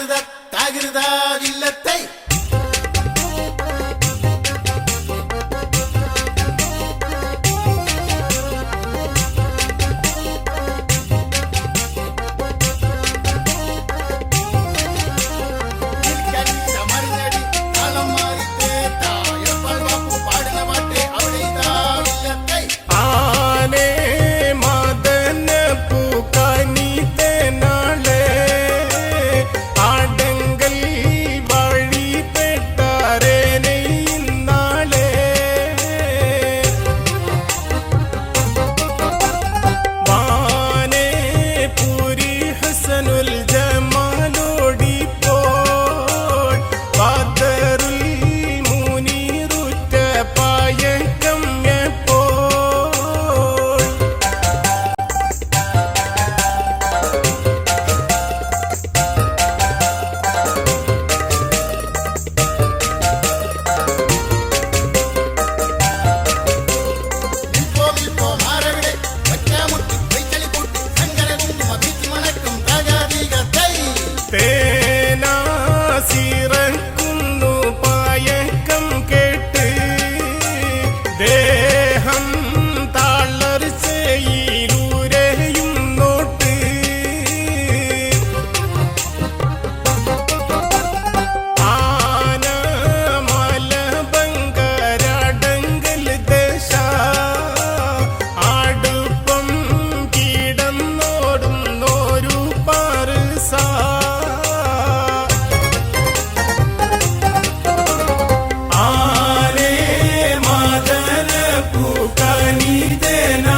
താകൃത താകൃത Then.